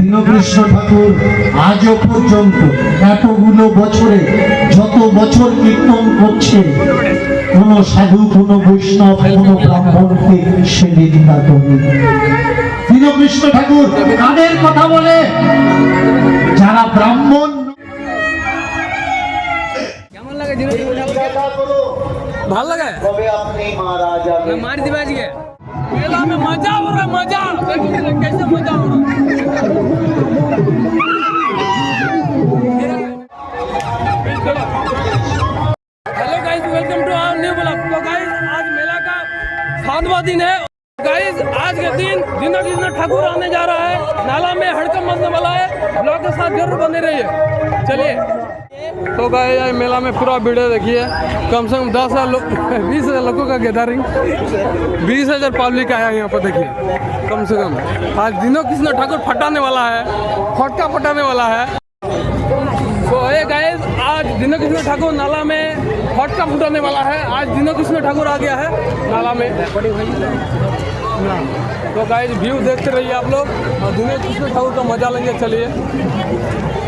দীনকৃষ্ণ ঠাকুর আজও পর্যন্ত এতগুলো বছরে যত বছর কীর্তন করছে কোন সাধু কোন বৈষ্ণব কোন ব্রাহ্মণকে সে নিন্দা করে দীনকৃষ্ণ ঠাকুর কাদের কথা বলে যারা ব্রাহ্মণ কেমন লাগে দিনে ভাল লাগে তবে আপনি মারা যাবেন मार दी बाजी के मेला में मजा हो रहा है मजा देखिए कैसे मजा हो रहा पूरा वीडियो देखिए। कम से कम दस हज़ार लोग बीस हज़ार लोगों का गैदरिंग बीस हज़ार पब्लिक आया यहाँ पर देखिए। कम से कम। आज दिनों कृष्ण ठाकुर फटाने वाला है। फटका फटाने वाला है। तो ये गाइस आज दिनो कृष्ण ठाकुर नाला में फटका फुटाने वाला है। आज दिनो कृष्ण ठाकुर आ गया है नाला में। तो गाइस व्यू देखते रहिए आप लोग। और दिनो कृष्ण ठाकुर का मज़ा लेंगे, चलिए।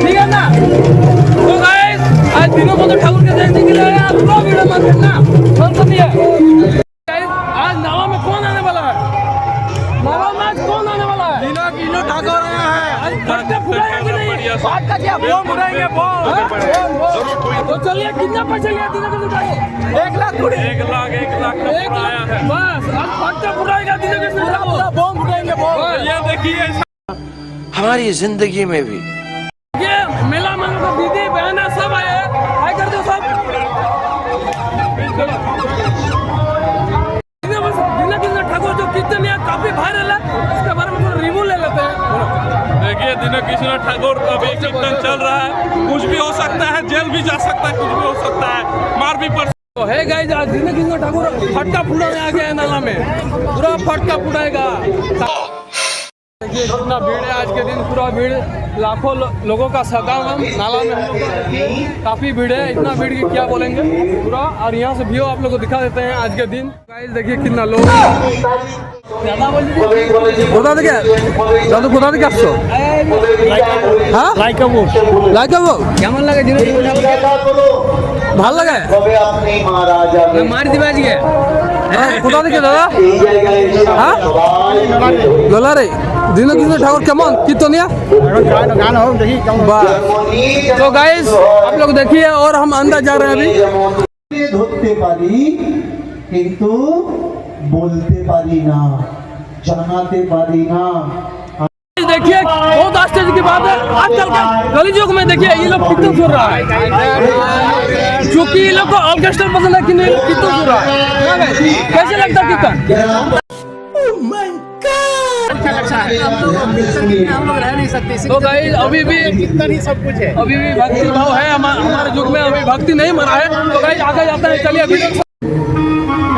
ঠিক আছে না? ঠাকুরকে দেখতে গেলে আপনারা ভিডিও মানবেন না। বলতে দিয়ে हमारी ज़िंदगी में भी। ये मेला दीदी बहन सब आए हाय कर दो सब। है काफ़ी वायरल है उसके बारे में थोड़ा रिव्यू ले लेते हैं। देखिए दिनों कृष्ण ठाकुर अभी कीर्तन चल रहा है। कुछ भी हो सकता है जेल भी जा सकता है कुछ भी हो सकता है। मार भी पड़ तो है गाइस आज दिनों दिनों ठाकुर फटका फुटाने आ गया है नाला में। पूरा फटका फुटाएगा। देखिए कितना भीड़ है आज के दिन पूरा भीड़ लाखों लो, लोगों का सगाम नाला में हम लोग काफी भीड़ है इतना भीड़ की क्या बोलेंगे पूरा और यहाँ से व्यू आप लोग को दिखा देते हैं आज के दिन गाइस देखिए कितना लोग কোথা থেকে দাদু কোথা থেকে আসছো হ্যাঁ লাইকাবো লাইকাবো কেমন লাগে দিনে ভাল লাগে তবে আপনি মারা যাবেন মার দিবা আজকে হ্যাঁ কোথা থেকে দাদা এই জায়গায় এসে হ্যাঁ? সবাই লোলারে দীনকৃষ্ণ ঠাকুর কেমন কীর্তনিয়া वाह तो गाइस आप लोग देखिए और हम अंदर जा रहे हैं अभी যেমন ধরতে পারি কিন্তু বলতে পারি না জানাতে পারি না देखिए बहुत आश्चर्य की बात है आजकल के गली युग में देखिए ये लोग कीर्तन सुन रहा है क्योंकि ये लोग को ऑर्केस्ट्रा पसंद है कि नहीं कीर्तन सुन रहा है हाँ भाई, कैसे लगता है कीर्तन तो गाइस अभी भी अभी भी भक्ति भाव है हमा- हमारे युग में अभी भक्ति नहीं मरा है तो गाइस आगे जाते हैं चलिए अभी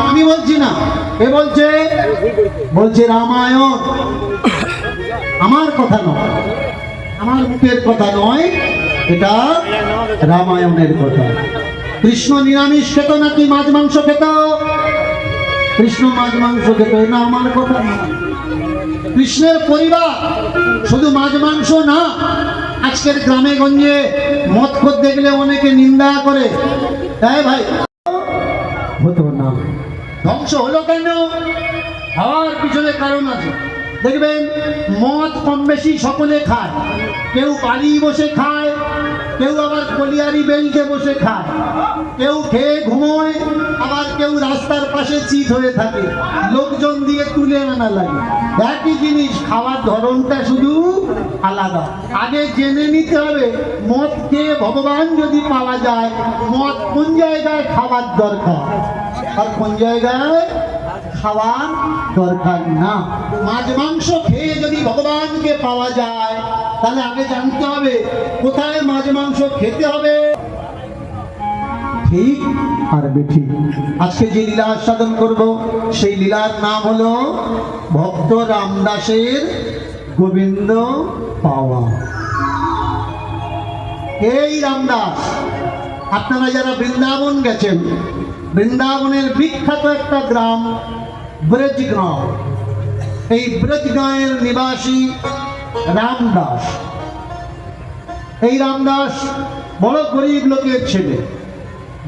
আমি বলছি না এ বলছে বলছে রামায়ণ আমার কথা নয় আমার মুখের কথা নয় এটা রামায়ণের কথা কৃষ্ণ নিরামিষ খেত নাকি মাছ মাংস খেত কৃষ্ণ মাছ মাংস খেত না আমার কথা না। কৃষ্ণের পরিবার শুধু মাছ মাংস না আজকের গ্রামে গঞ্জে মদ খোদ দেখলে অনেকে নিন্দা করে। তাই ভাই হতো না। ধ্বংস হলো কেন? হওয়ার পিছনে কারণ আছে। দেখবেন, মদ কম বেশি সকলে খায়। কেউ বাড়ি বসে খায়, কেউ আবার কলিয়ারি বেলকে বসে খায়। কেউ খেয়ে ঘুমোয়, আবার কেউ রাস্তার পাশে চিত হয়ে থাকে। লোকজন দিয়ে তুলে আনা লাগে। একই জিনিস, খাওয়ার ধরনটা শুধু আলাদা। আগে জেনে নিতে হবে মদ খেয়ে ভগবান যদি পাওয়া যায়, মদ কোন জায়গায় খাবার দরকার? আর কোন জায়গায় খাওয়ার দরকার না। মাছ, মাংস খেয়ে যদি ভগবানকে পাওয়া যায়, তাহলে আগে জানতে হবে, কোথায় মাছ, মাংস খেতে হবে। ঠিক আর বেঠিক আজকে যে লীলা আস্বাদন করব, সেই লীলার নাম হলো ভক্ত রামদাসের গোবিন্দ পাওয়া। এই রামদাস, আপনারা যারা বৃন্দাবন গেছেন, বৃন্দাবনের বিখ্যাত একটা গ্রাম ব্রজগাঁও। এই ব্রজগাঁয়ের নিবাসী রামদাস। এই রামদাস বড় গরিব লোকের ছেলে।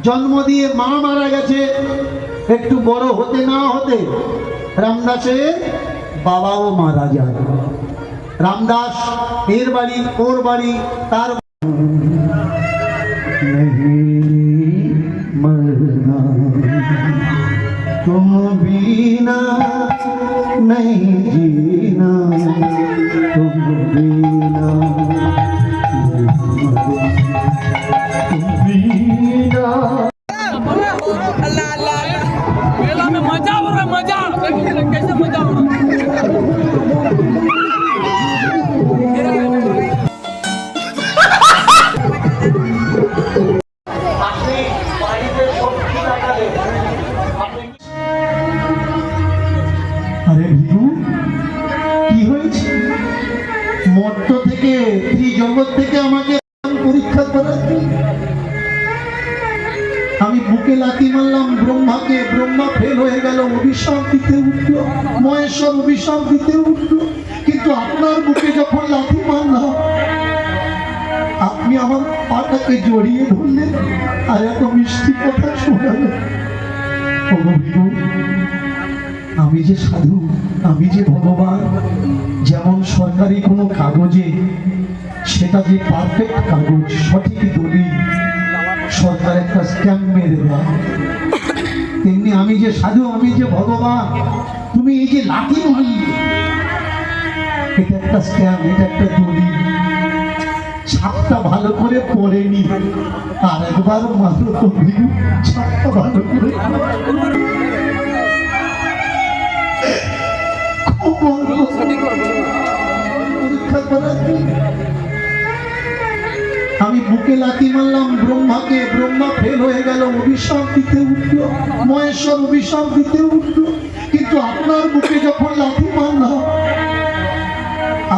জন্ম দিয়ে মা মারা গেছে, একটু বড় হতে না হতে রামদাসের বাবাও মারা যায় রামদাস, এর বাড়ি, ওর বাড়ি, তার মরনা। नहीं বুকে লাথি মারলাম, ব্রহ্মাকে, ব্রহ্মা ফেল হয়ে গেল অভিশাপ দিতে উঠল, মহেশ্বর অভিশাপ দিতে উঠল। কিন্তু আপনার বুকে যখন লাথি মারলাম, আপনি আমার পাটাকে জড়িয়ে ধরলেন, আর এত মিষ্টি কথা শোনালেন। আমি যে সাধু, আমি যে ভগবান, যেমন সরকারি কোনো কাগজে, সেটা যে পারফেক্ট কাগজ, সঠিক তেমনি আমি যে সাধু, আমি যে ভগবান, তুমি এই যে লাঠি এটা একটা এটা একটা ছাপটা ভালো করে পড়েনি আর একবার মাত্র তুমি। ছাপটা ভালো করে পরীক্ষা করাচ্ছি। আমি বুকে লাথি মারলাম, ব্রহ্মাকে, ব্রহ্মা ফেল হয়ে গেল, অভিশাপ দিতে উঠল, মহেশ্বর অভিশাপ দিতে উঠল। কিন্তু আপনার বুকে যখন লাথি মারলাম,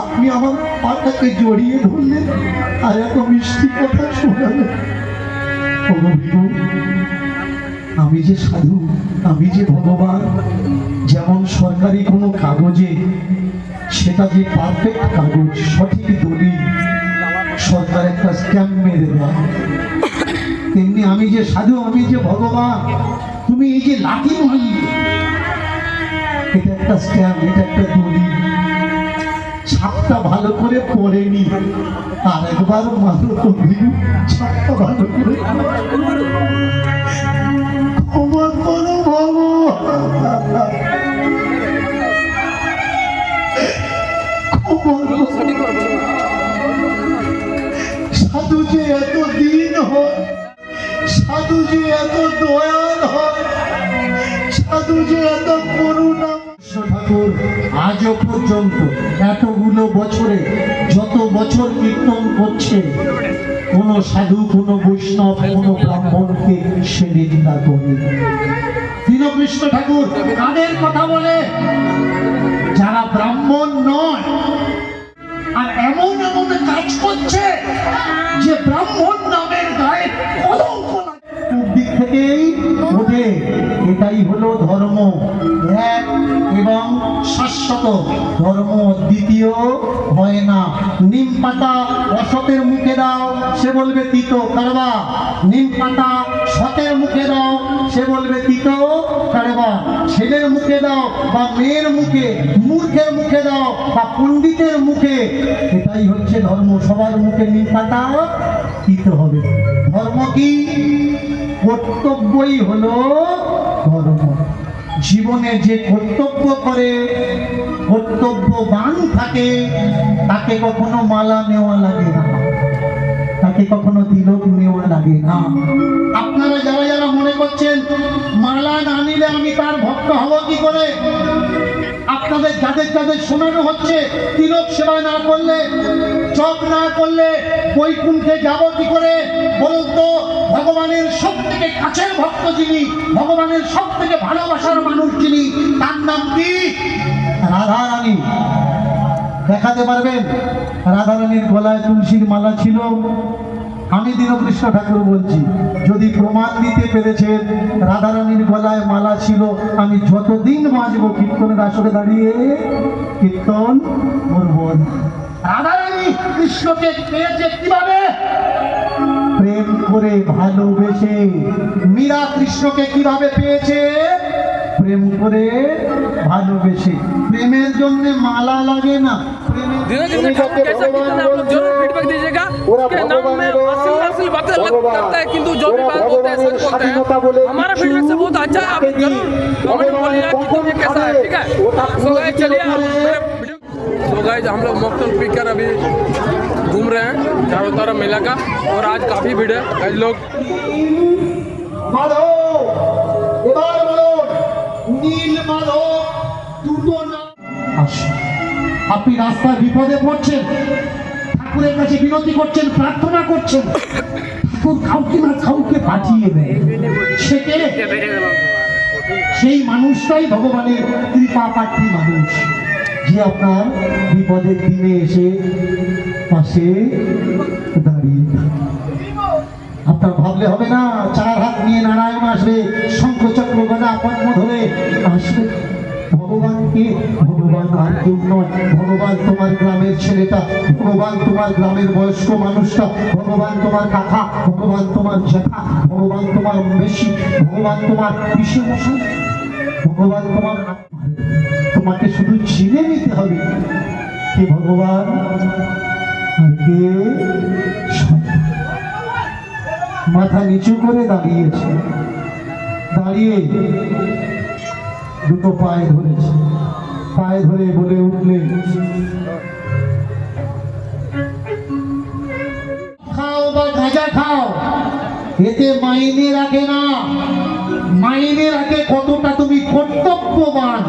আপনি আমার পাটাকে জড়িয়ে ধরলেন আর এত মিষ্টি কথা শোনালেন। আমি যে সাধু, আমি যে ভগবান, যেমন সরকারি কোনো কাগজে, সেটা যে পারফেক্ট কাগজ, সঠিক দলিল সরকার একটা স্ট্যাম্প মেরে দেয় তেমনি আমি যে সাধু, আমি যে ভগবান, তুমি এই যে লাঠি মারলে, এটা একটা স্ট্যাম্প এটা একটা দলিল ছাপটা ভালো করে পড়েনি, আর একবার মাত্র তুমি। ছাপটা ভালো করে করো ভগবান। সাধু ঠাকুর, আজও পর্যন্ত এতগুলো বছরে যত বছর কীর্তন করছে, কোন সাধু, কোন বৈষ্ণব, কোন ব্রাহ্মণকে সে নিন্দা করে দীনকৃষ্ণ ঠাকুর কাদের কথা বলে, যারা ব্রাহ্মণ নয়, আর এমন এমন কাজ করছে যে ব্রাহ্মণ নামের গায়ে কলঙ্ক থেকেই ওঠে এটাই হলো ধর্ম। এক এবং শাশ্বত ধর্ম দ্বিতীয় হয় না। নিম পাতা অসতের মুখে দাও, সে বলবে তিত কারবা। নিম পাতা সতের মুখে দাও, সে বলবে তিত কারবা। ছেলের মুখে দাও বা মেয়ের মুখে, মূর্খের মুখে দাও বা পণ্ডিতের মুখে। এটাই হচ্ছে ধর্ম। সবার মুখে নিম পাতা দিতে হবে। ধর্ম কি? কর্তব্যই হলো ধর্ম জীবনে যে কর্তব্য করে, কর্তব্যবান থাকে, তাকে কখনো মালা নেওয়া লাগে না। তাকে কখনো তিলক নেওয়া লাগে না। আপনারা যারা যারা মনে করছেন, মালা না নিলে আমি তার ভক্ত হব কি করে? যাদের যাদের শোনানো হচ্ছে, তিলক সেবা না করলে, জপ না করলে বৈকুণ্ঠে যাব কি করে? বলুন তো, ভগবানের সব থেকে কাছের ভক্ত যিনি, ভগবানের সব থেকে ভালোবাসার মানুষ যিনি, তার নাম কি? রাধা রানী দেখাতে পারবেন? রাধারানীর গলায় তুলসীর মালা ছিল। আমি দীনকৃষ্ণ ঠাকুর বলছি যদি প্রমাণ দিতে পেরেছেন রাধারানীর গলায় মালা ছিল আমি যতদিন বাঁচবো কীর্তনের আসরে দাঁড়িয়ে কীর্তন করব রাধারানী কৃষ্ণকে পেয়েছে কীভাবে? প্রেম করে ভালোবেসে মীরা কৃষ্ণকে কীভাবে পেয়েছে? প্রেম করে ভালোবেসে। প্রেমের জন্য মালা লাগে না। প্রেমের असील बातें अलग करता है किंतु जो भी बात बोलते हैं सच बोलते हैं हमारा फीडबैक से बहुत अच्छा है आप जरूर कमेंट में बोलिएगा कीर्तन ये कैसा है ठीक है सो गाइस चलिए आप मेरे वीडियो सो गाइस हम लोग मोक्तल पीकर अभी घूम रहे हैं चारों तरफ मेला का और आज काफी भीड़ है गाइस लोग মাধব এবার বলুন নীল মাধব দুটো নাম আসুন। আপনি রাস্তায় বিপদে পড়ছেন ঠাকুরের কাছে বিনতি করছেন, প্রার্থনা করছেন। ঠাকুর কাউকে না কাউকে পাঠিয়ে দেয়। সেই মানুষটাই ভগবানের কৃপা পাত্রী মানুষ। যে আপনার বিপদের দিনে এসে পাশে দাঁড়িয়ে আপনার ভাবলে হবে না, চার হাত নিয়ে নারায়ণ আসবে শঙ্খ চক্র গদা পদ্ম ধরে আসবে। ভগবানকে, ভগবান আর কেউ নয়, ভগবান তোমার গ্রামের ছেলেটা, ভগবান তোমার গ্রামের বয়স্ক মানুষটা, ভগবান তোমার কাকা, ভগবান তোমার জ্যাঠা, ভগবান তোমার মেশি ভগবান তোমার পিসে মশাই ভগবান তোমার তোমাকে শুধু চিনে নিতে হবে কে ভগবান কে মাথা নিচু করে দাঁড়িয়েছে। দাঁড়িয়ে দুটো পায়ে ধরেছে। পায়ে ধরে বলে উঠলে, খাও বা গাঁজা খাও, এতে মাইনে রাখে না। মাইনে রাখে কতটা তুমি কর্তব্যবান,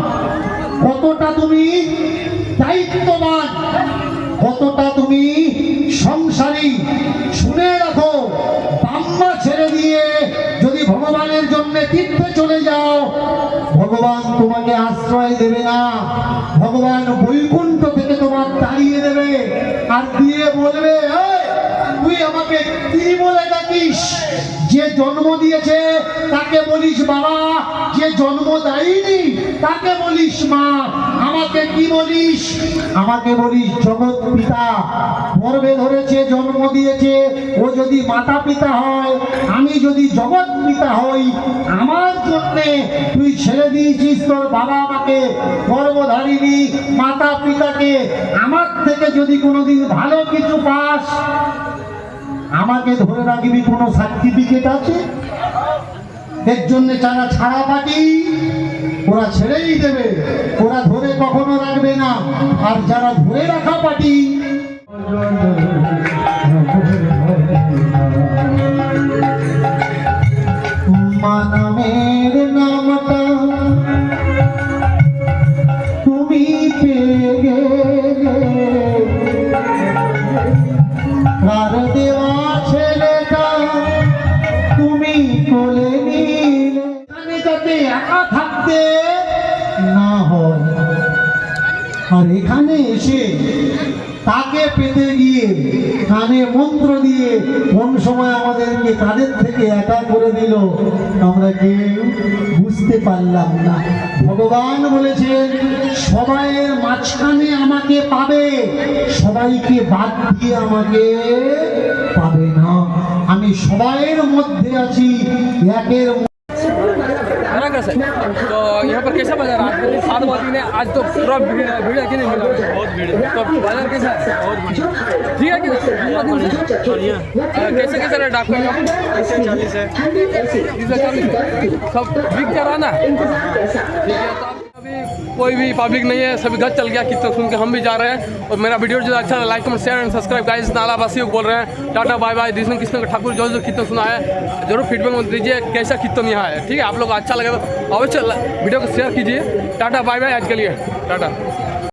কতটা তুমি দায়িত্ববান, কতটা তুমি সংসারী। শুনে রাখো, বাম্মা ছেড়ে দিয়ে ভগবানের জন্য তীর্থে চলে যাও। ভগবান তোমাকে আশ্রয় দেবে না। ভগবান বৈকুণ্ঠ থেকে তোমার তাড়িয়ে দেবে আর দিয়ে বলবে "এই, তুই আমাকে কি বলে ডাকিস? যে জন্ম দিয়েছে, তাকে বলিস বাবা। যে জন্ম দেয়নি, তাকে বলিস মা। আমাকে কি বলিস? আমাকে বলিস, জগৎ পিতা গর্বে ধরেছে, জন্ম দিয়েছে। ও যদি মাতা পিতা হয়, আমি যদি জগৎ পিতা হই, আমার জন্যে তুই ছেড়ে দিয়েছিস তোর বাবা আমাকে। গর্ভধারিণী, মাতা পিতাকে। আমার থেকে যদি কোনোদিন ভালো কিছু পাস আমাকে ধরে রাখবি কোনো সার্টিফিকেট আছে? এর জন্য যারা ছাড়া পাটি, ওরা ছেড়েই দেবে। ওরা ধরে কখনো রাখবে না। আর যারা ধরে রাখা পাটি মন্ত্র দিয়ে কোন সময় আমাদেরকে তাদের থেকে একা করে দিল, আমরা কেউ বুঝতে পারলাম না। ভগবান বলেছেন, সবাইয়ের মাঝখানে আমাকে পাবে, সবাইকে বাদ দিয়ে আমাকে পাবে না। আমি সবাইয়ের মধ্যে আছি, একের তো पर कैसा बाज़ार आज तो बजे ने आज तो पूरा भीड़ है भीड़ है कि नहीं मिला? बहुत भीड़ है। तो बाज़ार कैसा है? बहुत बढ़िया। ठीक है कि कैसे कैसे रेट आपका कैसे चालीस है। तीस चालीस। है सब बिक कर रहा ना ठीक है तो कोई भी पब्लिक नहीं है, सभी घर चल गया कितना सुन के हम भी जा रहे हैं। और मेरा वीडियो जो अच्छा like comment share and subscribe guys नाला वासियों को बोल रहे हैं। Tata bye bye Krishna Krishna Thakur जो जो कितना सुना है, ज़रूर फीडबैक दीजिए, कैसा कितना यहाँ है, ठीक है? आप लोग अच्छा लगे तो अवश्य वीडियो को शेयर कीजिए। टाटा बाय बाय आज के लिए। टाटा